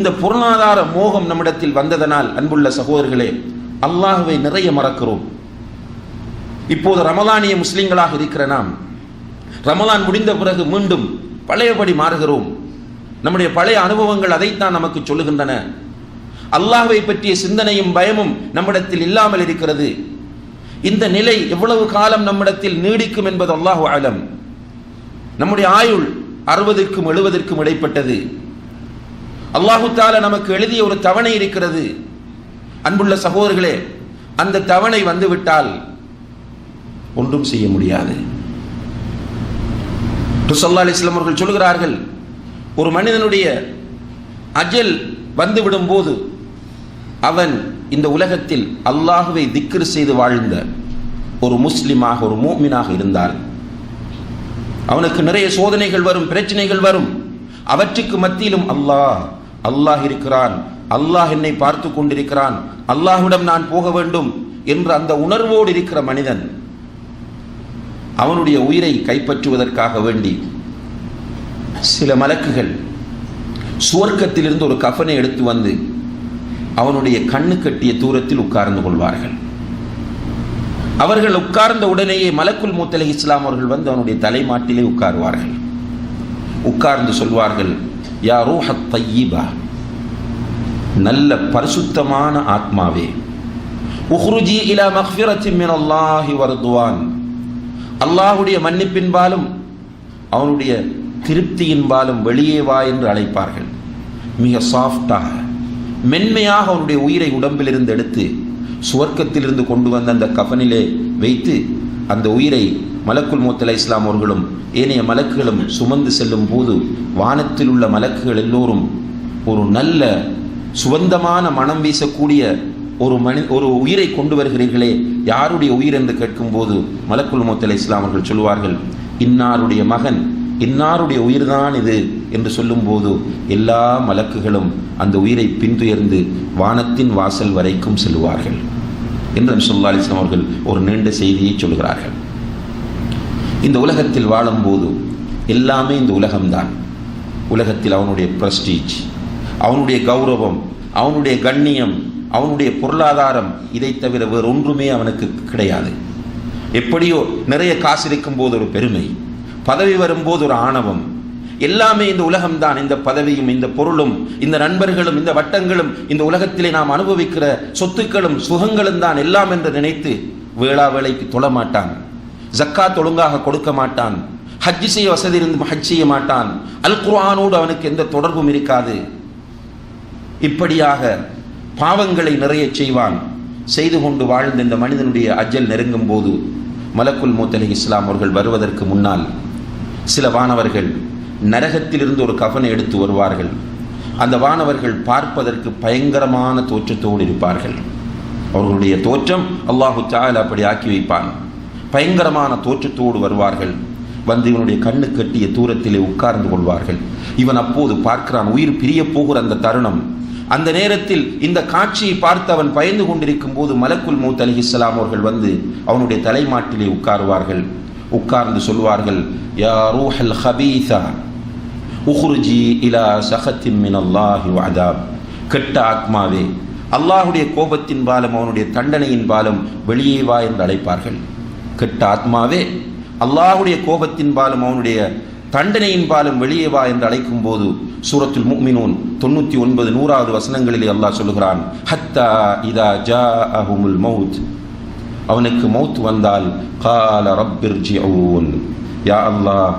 இந்த பொருளாதார மோகம் நம்மிடத்தில் வந்ததனால் அன்புள்ள சகோதரர்களே அல்லாஹுவை நிறைய மறக்கிறோம். இப்போது ரமலானிய முஸ்லிம்களாக இருக்கிற நாம் ரமலான் முடிந்த பிறகு மீண்டும் பழையபடி மாறுகிறோம். நம்முடைய பழைய அனுபவங்கள் அதைத்தான் நமக்கு சொல்லுகின்றன. அல்லாஹுவை பற்றிய சிந்தனையும் பயமும் நம்மிடத்தில் இல்லாமல் இருக்கிறது. இந்த நிலை எவ்வளவு காலம் நம்மிடத்தில் நீடிக்கும் என்பது அல்லாஹு ஆலம் நம்முடைய ஆயுள் அறுபதற்கும் எழுபதற்கும் இடைப்பட்டது. அல்லாஹு தால நமக்கு எழுதிய ஒரு தவணை இருக்கிறது. அன்புள்ள சகோதரர்களே அந்த தவணை வந்துவிட்டால் ஒன்றும் செய்ய முடியாது. ருசல்லா அலிஸ்லாம் அவர்கள் சொல்கிறார்கள் ஒரு மனிதனுடைய அஜல் வந்துவிடும் போது அவன் இந்த உலகத்தில் அல்லாஹுவை திக்ரு செய்து வாழ்ந்த ஒரு முஸ்லிமாக ஒரு மூமினாக இருந்தால் அவனுக்கு நிறைய சோதனைகள் வரும் பிரச்சனைகள் வரும். அவற்றுக்கு மத்தியிலும் அல்லாஹ் அல்லாஹ் இருக்கிறான். அல்லாஹ் என்னை பார்த்து கொண்டிருக்கிறான். அல்லாஹ்விடம் நான் போக வேண்டும் என்ற அந்த உணர்வோடு இருக்கிற மனிதன் அவனுடைய உயிரை கைப்பற்றுவதற்காக வேண்டி சில மலக்குகள் சுவர்க்கத்திலிருந்து ஒரு கஃனை எடுத்து வந்து அவனுடைய கண்ணு கட்டிய தூரத்தில் உட்கார்ந்து கொள்வார்கள். அவர்கள் உட்கார்ந்த உடனேயே மலக்குல் மூத்தலை இஸ்லாம் அவர்கள் வந்து அவனுடைய தலைமாட்டிலே உட்காருவார்கள். உட்கார்ந்து சொல்வார்கள் யா ரூஹ தையீபா நல்ல பரிசுத்தமான ஆத்மாவே. உஹ்ருஜி இலா மஹ்ஃபிரத்தி மின் அல்லாஹி வருதுவான். அல்லாஹுடைய மன்னிப்பின்பாலும் அவனுடைய திருப்தியின்பாலும் வெளியே வா என்று அழைப்பார்கள். மிக சாஃப்டாக மென்மையாக அவனுடைய உயிரை உடம்பிலிருந்து எடுத்து சுவர்க்கத்திலிருந்து கொண்டு வந்த அந்த கஃனிலே வைத்து அந்த உயிரை மலக்குல் மூத்தலை இஸ்லாம் அவர்களும் ஏனைய மலக்குகளும் சுமந்து செல்லும் போது வானத்தில் உள்ள மலக்குகள் எல்லோரும் ஒரு நல்ல சுவந்தமான மனம் வீசக்கூடிய ஒரு மனி ஒரு உயிரை கொண்டு வருகிறீர்களே யாருடைய உயிர் என்று கேட்கும்போது மலக்குல் மூத்தலை இஸ்லாம் அவர்கள் சொல்லுவார்கள் இன்னாருடைய மகன் இன்னாருடைய உயிர்தான் இது என்று சொல்லும்போது எல்லா மலக்குகளும் அந்த உயிரை பின்துயர்ந்து வானத்தின் வாசல் வரைக்கும் செல்வார்கள் என்று சொல்லா அலிஸ்லாம் அவர்கள் ஒரு நீண்ட செய்தியை சொல்கிறார்கள். இந்த உலகத்தில் வாழும்போது எல்லாமே இந்த உலகம்தான். உலகத்தில் அவனுடைய ப்ரஸ்டீஜ் அவனுடைய கௌரவம் அவனுடைய கண்ணியம் அவனுடைய பொருளாதாரம் இதை தவிர வேறு ஒன்றுமே அவனுக்கு கிடையாது. எப்படியோ நிறைய காசு இருக்கும் போது ஒரு பெருமை பதவி வரும்போது ஒரு ஆணவம். எல்லாமே இந்த உலகம்தான். இந்த பதவியும் இந்த பொருளும் இந்த நண்பர்களும் இந்த வட்டங்களும் இந்த உலகத்திலே நாம் அனுபவிக்கிற சொத்துக்களும் சுகங்களும் தான் எல்லாம் என்று நினைத்து வேளா வேலைக்கு தொழமாட்டான். ஜக்காத் ஒழுங்காக கொடுக்க மாட்டான். ஹஜ்ஜி செய்ய வசதி இருந்து ஹஜ் செய்ய மாட்டான். அல் குர்ஆனோடு அவனுக்கு எந்த தொடர்பும் இருக்காது. இப்படியாக பாவங்களை நிறைய செய்வான். செய்து கொண்டு வாழ்ந்த இந்த மனிதனுடைய அஜல் நெருங்கும் போது மலக்குல் மூத்தலி இஸ்லாம் அவர்கள் வருவதற்கு முன்னால் சில வானவர்கள் நரகத்திலிருந்து ஒரு கஃனை எடுத்து வருவார்கள். அந்த வானவர்கள் பார்ப்பதற்கு பயங்கரமான தோற்றத்தோடு இருப்பார்கள். அவர்களுடைய தோற்றம் அல்லாஹு தால் அப்படி ஆக்கி வைப்பான். பயங்கரமான தோற்றத்தோடு வருவார்கள். வந்து இவனுடைய கண்ணு கட்டிய தூரத்திலே உட்கார்ந்து கொள்வார்கள். இவன் அப்போது பார்க்கிறான் உயிர் பிரிய போகிற அந்த தருணம். அந்த நேரத்தில் இந்த காட்சியை பார்த்து அவன் பயந்து கொண்டிருக்கும் போது மலக்குல் மூத் அலி இஸ்லாம் அவர்கள் வந்து அவனுடைய தலைமாட்டிலே உட்காருவார்கள். உட்கார்ந்து சொல்வார்கள் யா ரூஹல் ஹபீசா உஹ்ருஜி இலா சஹத்தின் மின் அல்லாஹி வாதாப் கெட்ட ஆத்மாவே அல்லாஹுடைய கோபத்தின் பாலம் அவனுடைய தண்டனையின் பாலம் வெளியே வா என்று அழைப்பார்கள். கெட்ட ஆத்மாவே அல்லாஹுடைய கோபத்தின் பாலும் அவனுடைய தண்டனையின் பாலும் வெளியே வா என்று அழைக்கும் போது சூரத்துல் முக்மினூன் தொண்ணூற்றி ஒன்பது நூறாவது வசனங்களிலே அல்லாஹ் சொல்லுகிறான் ஹத்தா இதா ஜா அஹுமுல் மவுத் அவனுக்கு மவுத் வந்தால் கால ரப்பிர் யா அல்லாஹ்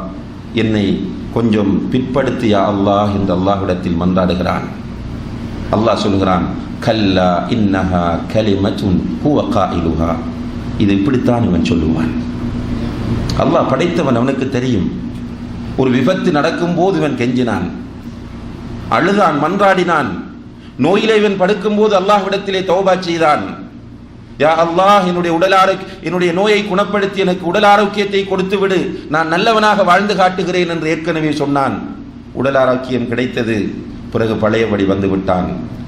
என்னை கொஞ்சம் பிற்படுத்து யா அல்லாஹ் என்று அல்லாஹ்விடத்தில் மன்றாடுகிறான். அல்லாஹ் சொல்கிறான் கல்லா இன்னஹா கலிமத்துன் ஹுவ காயிலுஹா. இது இப்படித்தான் இவன் சொல்லுவான். அல்லாஹ் படைத்தவன் அவனுக்கு தெரியும். ஒரு விபத்து நடக்கும்போது இவன் கெஞ்சினான். அழுதான் மன்றாடினான். நோயிலே இவன் படுக்கும்போது அல்லாஹ்விடத்திலே தௌபா செய்தான். யா அல்லாஹ் என்னுடைய உடல் ஆரோக்கிய என்னுடைய நோயை குணப்படுத்தி எனக்கு உடல் ஆரோக்கியத்தை கொடுத்து விடு நான் நல்லவனாக வாழ்ந்து காட்டுகிறேன் என்று ஏற்கனவே சொன்னான். உடல் ஆரோக்கியம் கிடைத்தது. பிறகு பழையபடி வந்து விட்டான்.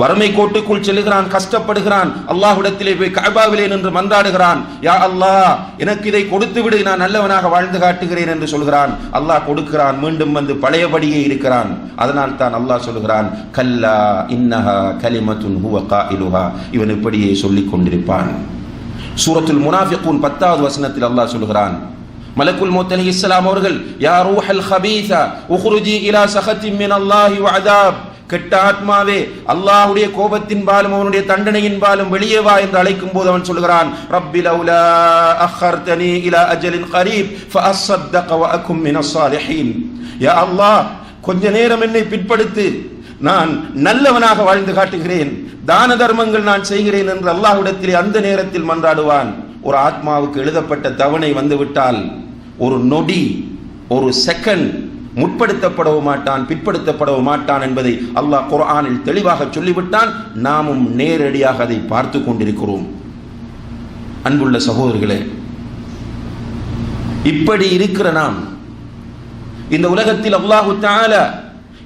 வறுமை கோட்டுக்குள் செல்கிறான் கஷ்டப்படுகிறான். அல்லாஹுடத்திலே போய் கபாவிலே நின்று மன்றாடுகிறான். யா அல்லாஹ் எனக்கு இதை கொடுத்து விடு நான் நல்லவனாக வாழ்ந்து காட்டுகிறேன் என்று சொல்கிறான். அல்லாஹ் கொடுக்கிறான் மீண்டும் வந்து பழையபடியே இருக்கிறான். அதனால் தான் அல்லாஹ் சொல்கிறான் கல்லா இன்னஹா கலிமத்துன் ஹுவகா இலுஹா இவன் இப்படியே சொல்லிக் கொண்டிருப்பான். சூரத்துல் முனாஃபிகூன் பத்தாவது வசனத்தில் அல்லாஹ் சொல்கிறான் மலக்குல் மௌத் அலி இஸ்லாம் அவர்கள் யா ரூஹல் ஹபீஸா உஹ்ருஜி இலா சஹத்தின் மின் அல்லாஹி வஅதாப் கெட்ட ஆத்மாவே அல்லாஹுடைய கோபத்தின் பாலும் அவனுடைய தண்டனையின் பாலும் வெளியே வா என்று அழைக்கும் போது அவன் சொல்கிறான் ரப்பி லௌலா அஹர்தனி இலா அஜலின் கரீப் ஃபஅஸ்ஸத்தக வ அகும் மினஸ் சாலிஹீன். யா அல்லாஹ் கொஞ்ச நேரம் என்னை பிற்படுத்து நான் நல்லவனாக வாழ்ந்து காட்டுகிறேன் தான தர்மங்கள் நான் செய்கிறேன் என்று அல்லாஹ்விடத்திலே அந்த நேரத்தில் மன்றாடுவான். ஒரு ஆத்மாவுக்கு எழுதப்பட்ட தவணை வந்துவிட்டால் ஒரு நொடி ஒரு செகண்ட் முற்படுத்தப்படவும் மாட்டான் பிற்படுத்தப்படவும் மாட்டான் என்பதை அல்லாஹ் குர்ஆனில் தெளிவாக சொல்லிவிட்டான். நாமும் நேரடியாக அதை பார்த்து கொண்டிருக்கிறோம். அன்புள்ள சகோதரர்களே இப்படி இருக்கிற நாம் இந்த உலகத்தில் அல்லாஹு தஆலா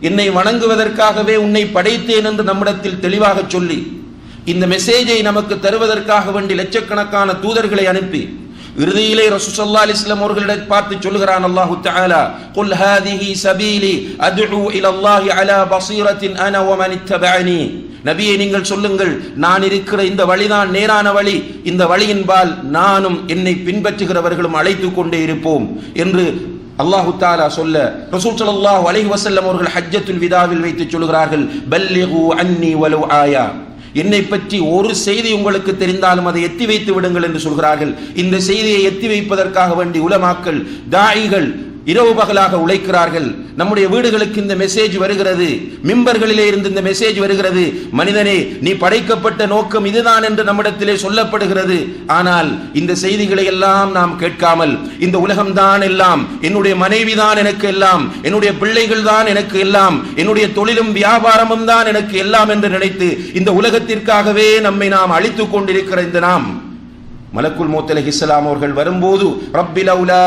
என்னை வணங்குவதற்காகவே உன்னை படைத்தேன் என்று நம்மிடத்தில் தெளிவாக சொல்லி இந்த மெசேஜை நமக்கு தருவதற்காக வேண்டி லட்சக்கணக்கான தூதர்களை அனுப்பி இறுதியிலே ரசூசல்லா அலிஸ்லாம் வஸல்லம் அவர்களிடம் பார்த்து சொல்கிறான் அல்லாஹு தஆலா குல் ஹாதிஹி சபீலி அத்உ இலல்லாஹி அலா பஸீரத்தின் அன வ மன் இத்தபஅனி. நபியை நீங்கள் சொல்லுங்கள் நான் இருக்கிற இந்த வழிதான் நேரான வழி. இந்த வழியின்பால் நானும் என்னை பின்பற்றுகிறவர்களும் அழைத்து கொண்டே இருப்போம். என்று அல்லாஹு தாலா சொல்ல ரசூல் ஸல்லல்லாஹு அலைஹி வசல்லம் அவர்கள் ஹஜ்ஜத்துல் விதாவில் வைத்து சொல்கிறார்கள் பல்லிகு அன்னி வலு ஆயா. என்னை பற்றி ஒரு செய்தி உங்களுக்கு தெரிந்தாலும் அதை எத்தி வைத்து விடுங்கள் என்று சொல்கிறார்கள். இந்த செய்தியை எத்தி வைப்பதற்காக வேண்டி உலமாக்கள் தாயிகள் இரவு பகலாக உழைக்கிறார்கள். நம்முடைய வீடுகளுக்கு இந்த மெசேஜ் வருகிறது. மிம்பர்களிலே இருந்து இந்த மெசேஜ் வருகிறது. மனிதனே நீ படைக்கப்பட்ட நோக்கம் இதுதான் என்று நம்மிடத்திலே சொல்லப்படுகிறது. ஆனால் இந்த செய்திகளை எல்லாம் நாம் கேட்காமல் இந்த உலகம்தான் எல்லாம் என்னுடைய மனைவி தான் எனக்கு எல்லாம் என்னுடைய பிள்ளைகள் தான் எனக்கு எல்லாம் என்னுடைய தொழிலும் வியாபாரமும் தான் எனக்கு எல்லாம் என்று நினைத்து இந்த உலகத்திற்காகவே நம்மை நாம் அழித்துக் கொண்டிருக்கிற இந்த நாம் மலக்குல் மௌத் இஸ்லாம் அவர்கள் வரும்போது ரப்பி லௌலா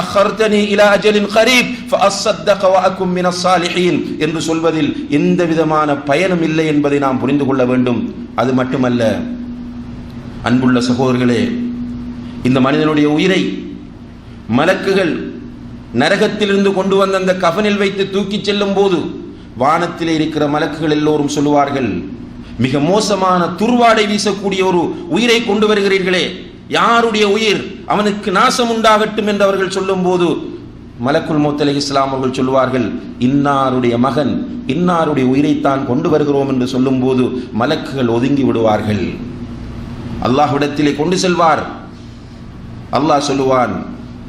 அஹர்தனி இலா அஜலின் கரீப் ஃபஅஸ்ஸத்தக வ அகும் சாலிஹீன் என்று சொல்வதில் எந்த விதமான பயனும் இல்லை என்பதை நாம் புரிந்து கொள்ள வேண்டும். அது மட்டுமல்ல அன்புள்ள சகோதரர்களே இந்த மனிதனுடைய உயிரை மலக்குகள் நரகத்திலிருந்து கொண்டு வந்த அந்த கஃனில் வைத்து தூக்கிச் செல்லும் போது வானத்திலே இருக்கிற மலக்குகள் எல்லோரும் சொல்லுவார்கள் மிக மோசமான துர்வாடை வீசக்கூடிய ஒரு உயிரை கொண்டு வருகிறீர்களே. யாருடைய உயிர் அவனுக்கு நாசம் உண்டாகட்டும் என்று அவர்கள் சொல்லும்போது மலக்குல் மௌத் இஸ்லாம் அவர்கள் சொல்லுவார்கள் இன்னாருடைய மகன் இன்னாருடைய உயிரைத்தான் கொண்டு வருகிறோம் என்று சொல்லும்போது மலக்குகள் ஒதுங்கி விடுவார்கள். அல்லாஹ்விடத்திலே கொண்டு செல்வார். அல்லாஹ் சொல்லுவான்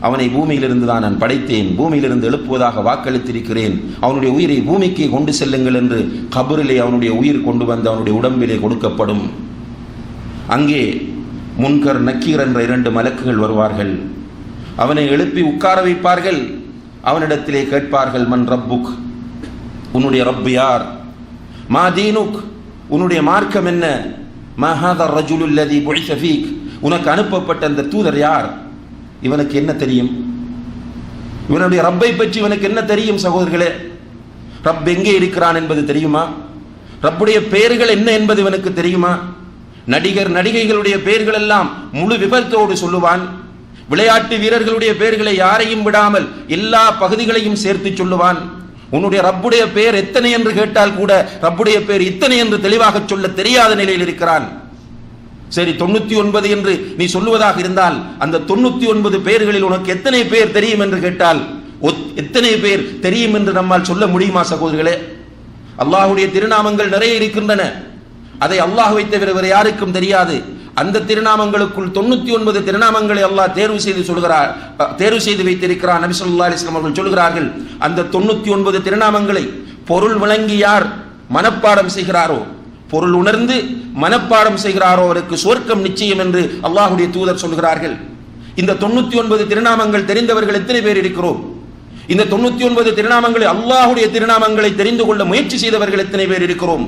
அவனை பூமியிலிருந்து தான் நான் படைத்தேன். பூமியிலிருந்து எழுப்புவதாக வாக்களித்திருக்கிறேன். அவனுடைய உயிரை பூமிக்கு கொண்டு செல்லுங்கள் என்று கபரிலே அவனுடைய உயிர் கொண்டு வந்து அவனுடைய உடம்பிலே கொடுக்கப்படும். அங்கே முன்கர் நக்கீர் என்ற இரண்டு மலக்குகள் வருவார்கள். அவனை எழுப்பி உட்கார வைப்பார்கள். அவனிடத்திலே கேட்பார்கள் மன் ரப்புக்? உன்னுடைய ரப்பு யார்? மா தீனுக்? உன்னுடைய மார்க்கம் என்ன? மஹாதர் ரஜுலுல்லதி புஇஸ உனக்கு அனுப்பப்பட்ட அந்த தூதர் யார்? இவனுக்கு என்ன தெரியும்? இவனுடைய ரப்பை பற்றி இவனுக்கு என்ன தெரியும் சகோதரர்களே? ரப் எங்கே இருக்கிறான் என்பது தெரியுமா? ரப்புடைய பெயர்கள் என்ன என்பது இவனுக்கு தெரியுமா? நடிகர் நடிகைகளுடைய பெயர்கள் எல்லாம் முழு விபரத்தோடு சொல்லுவான். விளையாட்டு வீரர்களுடைய பெயர்களை யாரையும் விடாமல் எல்லா பகுதிகளையும் சேர்த்து சொல்லுவான். உன்னுடைய ரப்புடைய பெயர் எத்தனை என்று கேட்டால் கூட ரப்புடைய பெயர் இத்தனை என்று தெளிவாக சொல்ல தெரியாத நிலையில் இருக்கிறான். சரி தொண்ணூத்தி ஒன்பது என்று நீ சொல்லுவதாக இருந்தால் அந்த தொண்ணூத்தி ஒன்பது பேர்களில் உனக்கு எத்தனை பேர் தெரியும் என்று கேட்டால் ஒத்- எத்தனை பேர் தெரியும் என்று நம்மால் சொல்ல முடியுமா சகோதரிகளே? அல்லாஹுடைய திருநாமங்கள் நிறைய இருக்கின்றன. அதை அல்லாஹ் வைத்த வேறு யாருக்கும் தெரியாது. அந்த திருநாமங்களுக்குள் தொண்ணூத்தி ஒன்பது திருநாமங்களை அல்லாஹ் தேர்வு செய்து சொல்கிறார் தேர்வு செய்து வைத்திருக்கிறார் நபி சொல்லா அலிஸ்லாம் அவர்கள் சொல்கிறார்கள் அந்த தொண்ணூத்தி ஒன்பது திருநாமங்களை பொருள் விளங்கி யார் மனப்பாடம் செய்கிறாரோ பொருள் உணர்ந்து மனப்பாடம் செய்கிறாரோ அவருக்கு சொர்க்கம் நிச்சயம் என்று அல்லாஹுடைய தூதர் சொல்கிறார்கள். இந்த தொண்ணூத்தி ஒன்பது திருநாமங்கள் தெரிந்தவர்கள் எத்தனை பேர் இருக்கிறோம்? இந்த தொண்ணூத்தி ஒன்பது திருநாமங்களை அல்லாஹுடைய திருநாமங்களை தெரிந்து கொள்ள முயற்சி செய்தவர்கள் எத்தனை பேர் இருக்கிறோம்?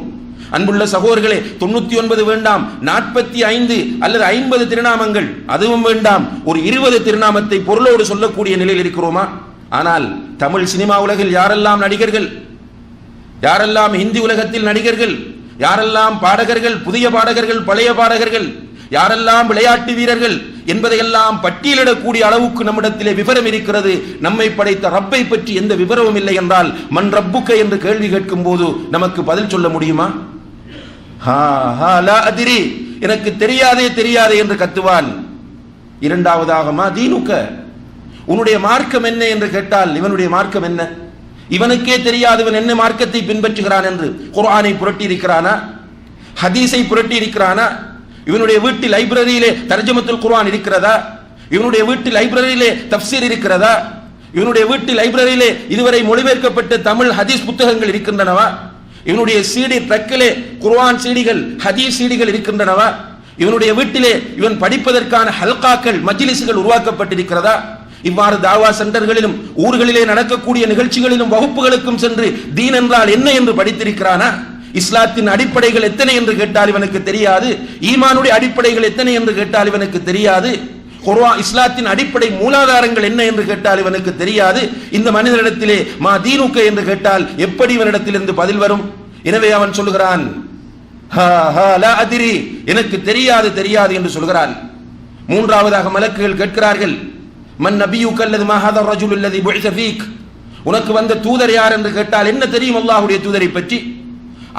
அன்புள்ள சகோதரர்களே தொண்ணூத்தி ஒன்பது வேண்டாம் நாற்பத்தி ஐந்து அல்லது ஐம்பது திருநாமங்கள் அதுவும் வேண்டாம் ஒரு இருபது திருநாமத்தை பொருளோடு சொல்லக்கூடிய நிலையில் இருக்கிறோமா? ஆனால் தமிழ் சினிமா உலகில் யாரெல்லாம் நடிகர்கள்? யாரெல்லாம் ஹிந்தி உலகத்தில் நடிகர்கள்? யாரெல்லாம் பாடகர்கள் புதிய பாடகர்கள் பழைய பாடகர்கள் யாரெல்லாம் விளையாட்டு வீரர்கள் என்பதையெல்லாம் பட்டியலிடக்கூடிய அளவுக்கு நம்மிடத்திலே விவரம் இருக்கிறது. நம்மை படைத்த ரப்பை பற்றி எந்த விவரமும் இல்லை என்றால் மண் ரப்புக்க என்று கேள்வி கேட்கும் போது நமக்கு பதில் சொல்ல முடியுமா? ஹா ஹா அதிரி. எனக்கு தெரியாதே தெரியாதே என்று கத்துவான். இரண்டாவதாக மா தீனுக்க? உன்னுடைய மார்க்கம் என்ன? என்று கேட்டால் இவனுடைய மார்க்கம் என்ன? இவனுக்கே தெரியாது இவன் என்ன மார்க்கத்தை பின்பற்றுகிறான் என்று குர்ஆனை புரட்டி இருக்கிறானா ஹதீஸை புரட்டி இருக்கிறானா இவனுடைய வீட்டு லைப்ரரியிலே தர்ஜமத்துல் குர்ஆன் இருக்கிறதா? இவனுடைய வீட்டு லைப்ரரியிலே தப்சீர் இருக்கிறதா? இவனுடைய வீட்டு லைப்ரரியிலே இதுவரை மொழிபெயர்க்கப்பட்ட தமிழ் ஹதீஸ் புத்தகங்கள் இருக்கின்றனவா? இவனுடைய சீடி ட்ரக்கிலே குர்ஆன் சீடிகள் ஹதீஸ் சீடிகள் இருக்கின்றனவா? இவனுடைய வீட்டிலே இவன் படிப்பதற்கான ஹல்காக்கள் மஜிலிசுகள் உருவாக்கப்பட்டிருக்கிறதா? இவ்வாறு தாவா சென்டர்களிலும் ஊர்களிலே நடக்கக்கூடிய நிகழ்ச்சிகளிலும் வகுப்புகளுக்கும் சென்று தீன் என்றால் என்ன என்று படித்திருக்கிறானா? இஸ்லாத்தின் அடிப்படைகள் எத்தனை என்று கேட்டால் இவனுக்கு தெரியாது. ஈமானுடைய அடிப்படைகள் எத்தனை என்று கேட்டால் இவனுக்கு தெரியாது. குர்வா இஸ்லாத்தின் அடிப்படை மூலாதாரங்கள் என்ன என்று கேட்டால் இவனுக்கு தெரியாது. இந்த மனிதனிடத்திலே மா தீனுக்க என்று கேட்டால் எப்படி இவனிடத்திலிருந்து பதில் வரும்? எனவே அவன் சொல்லுகிறான் "ஹா, லா அதிரி. எனக்கு தெரியாது தெரியாது என்று சொல்கிறான். மூன்றாவதாக மலக்குகள் கேட்கிறார்கள் மன் நபியுக்க அல்லது மஹாதர் ரஜுல் அல்லது புஇஸ ஃபீக்? உனக்கு வந்த தூதர் யார் என்று கேட்டால் என்ன தெரியும் அல்லாஹுடைய தூதரை பற்றி?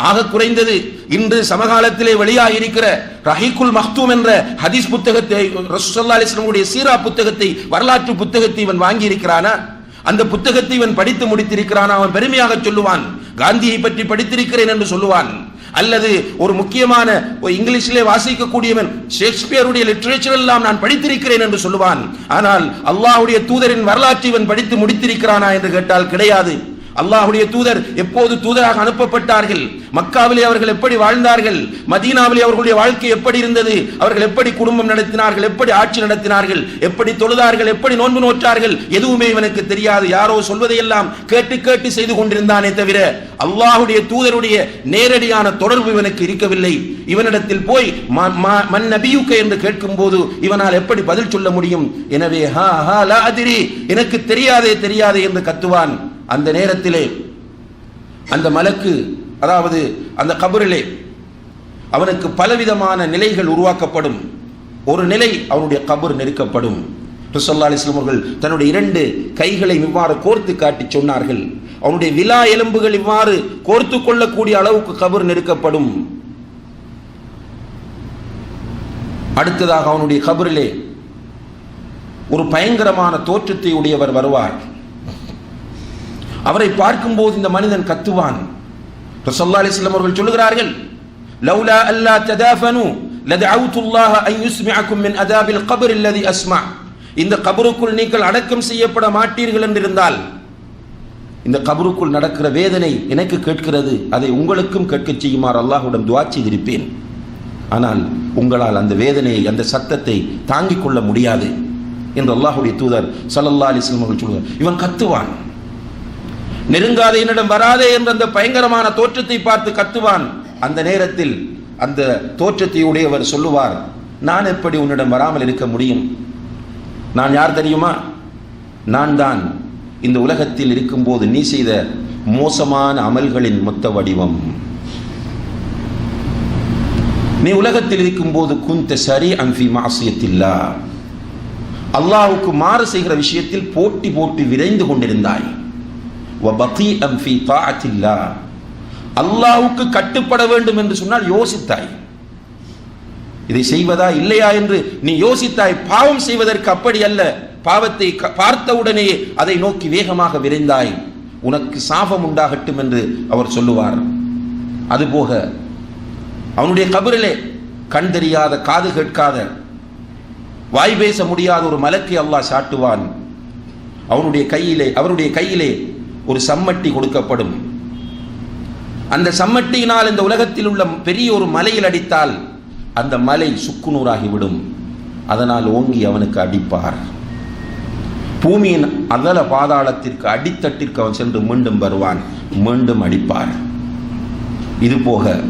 ஆக குறைந்தது இன்று சமகாலத்திலே வெளியாக இருக்கிற ரஹீக்குல் மஹ்தூம் என்ற ஹதீஸ் புத்தகத்தை ரசூலுல்லாஹி அலிஸ்லமுடைய சீரா புத்தகத்தை வரலாற்று புத்தகத்தை இவன் வாங்கி இருக்கிறானா அந்த புத்தகத்தை இவன் படித்து முடித்திருக்கிறானா? அவன் பெருமையாக சொல்லுவான். காந்தியை பற்றி படித்திருக்கிறேன் என்று சொல்லுவான். அல்லது ஒரு முக்கியமான ஒரு இங்கிலீஷிலே வாசிக்கக்கூடியவன் ஷேக்ஸ்பியருடைய லிட்ரேச்சர் எல்லாம் நான் படித்திருக்கிறேன் என்று சொல்லுவான். ஆனால் அல்லாஹுடைய தூதரின் வரலாற்றை இவன் படித்து முடித்திருக்கிறானா என்று கேட்டால் கிடையாது. அல்லாஹுடைய தூதர் எப்போது தூதராக அனுப்பப்பட்டார்கள்? மக்காவிலே அவர்கள் எப்படி வாழ்ந்தார்கள்? மதீனாவிலே அவர்களுடைய வாழ்க்கை எப்படி இருந்தது? அவர்கள் எப்படி குடும்பம் நடத்தினார்கள்? எப்படி ஆட்சி நடத்தினார்கள்? எப்படி தொழுதார்கள்? எப்படி நோன்பு நோற்றார்கள்? எதுவுமே இவனுக்கு தெரியாது. யாரோ சொல்வதையெல்லாம் கேட்டு கேட்டு செய்து கொண்டிருந்தானே தவிர அல்லாஹுடைய தூதருடைய நேரடியான தொடர்பு இவனுக்கு இருக்கவில்லை. இவனிடத்தில் போய் ம- ம- மன் நபியுக்க என்று கேட்கும் போது இவனால் எப்படி பதில் சொல்ல முடியும்? எனவே ஹா ஹா லா அதிரி எனக்கு தெரியாதே தெரியாதே என்று கத்துவான். அந்த நேரத்திலே அந்த மலக்கு அதாவது அந்த கபரிலே அவனுக்கு பலவிதமான நிலைகள் உருவாக்கப்படும். ஒரு நிலை அவனுடைய கபர் நெருக்கப்படும். ரிசல்லா அலிஸ்லாம் அவர்கள் தன்னுடைய இரண்டு கைகளை இவ்வாறு கோர்த்து காட்டி சொன்னார்கள். அவனுடைய விலா எலும்புகள் இவ்வாறு கோர்த்து கொள்ளக்கூடிய அளவுக்கு கபர் நெருக்கப்படும். அடுத்ததாக அவனுடைய கபரிலே ஒரு பயங்கரமான தோற்றத்தை உடையவர் வருவார். அவரை பார்க்கும்போது இந்த மனிதன் கத்துவான். ரசல்லா அலிஸ்லாம் அவர்கள் சொல்லுகிறார்கள் லவ்லா அல்லா ததாஃபனு லதஅவுது அல்லாஹ அன் யுஸ்மிஅக்கும் மின் அதாபில் கபர் அல்லதி அஸ்மா. இந்த கபருக்குள் நீங்கள் அடக்கம் செய்யப்பட மாட்டீர்கள் என்றிருந்தால் இந்த கபருக்குள் நடக்கிற வேதனை எனக்கு கேட்கிறது அதை உங்களுக்கும் கேட்கச் செய்யுமாறு அல்லாஹுடன் துவா செய்திருப்பேன். ஆனால் உங்களால் அந்த வேதனையை அந்த சத்தத்தை தாங்கிக் கொள்ள முடியாது என்று அல்லாஹுடைய தூதர் சல்லல்லா அலைஹி அவர்கள் சொல்லுவார் இவன் கத்துவான். நெருங்காத என்னிடம் வராதே என்ற அந்த பயங்கரமான தோற்றத்தை பார்த்து கத்துவான். அந்த நேரத்தில் அந்த தோற்றத்தை உடையவர் சொல்லுவார் நான் எப்படி உன்னிடம் வராமல் இருக்க முடியும்? நான் யார் தெரியுமா? நான் தான் இந்த உலகத்தில் இருக்கும்போது நீ செய்த மோசமான அமல்களின் மொத்த வடிவம். நீ உலகத்தில் இருக்கும்போது குந்த சரி அன்பி மாசியத்தில்லா. அல்லாவுக்கு மாறு செய்கிற விஷயத்தில் போட்டி போட்டி விரைந்து கொண்டிருந்தாய். அல்லாவுக்கு கட்டுப்பட வேண்டும் என்று சொன்னால் யோசித்தாய். இதை செய்வதா இல்லையா என்று நீ யோசித்தாய். பாவம் செய்வதற்கு அப்படி அல்ல. பாவத்தை பார்த்தவுடனே அதை நோக்கி வேகமாக விரைந்தாய். உனக்கு சாபம் உண்டாகட்டும் என்று அவர் சொல்லுவார். அதுபோக அவனுடைய கபரிலே கண் தெரியாத காது கேட்காத வாய் பேச முடியாத ஒரு மலக்கை அல்லாஹ் சாட்டுவான். அவனுடைய கையிலே அவருடைய கையிலே ஒரு சம்மட்டி கொடுக்கப்படும். அந்த சம்மட்டியினால் இந்த உலகத்தில் உள்ள பெரிய ஒரு மலையில் அடித்தால் அந்த மலை சுக்குநூறாகிவிடும். அதனால் ஓங்கி அவனுக்கு அடிப்பார். பூமியின் அகல பாதாளத்திற்கு அடித்தட்டிற்கு அவன் சென்று மீண்டும் வருவான். மீண்டும் அடிப்பார். இது போக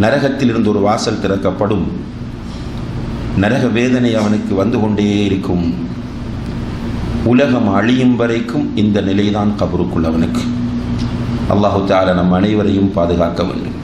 நரகத்திலிருந்து ஒரு வாசல் திறக்கப்படும். நரக வேதனை அவனுக்கு வந்து கொண்டே இருக்கும். உலகம் அழியும் வரைக்கும் இந்த நிலைதான் கபருக்குள்ளவனுக்கு அல்லாஹு தாலா நம் அனைவரையும் பாதுகாக்க வேண்டும்.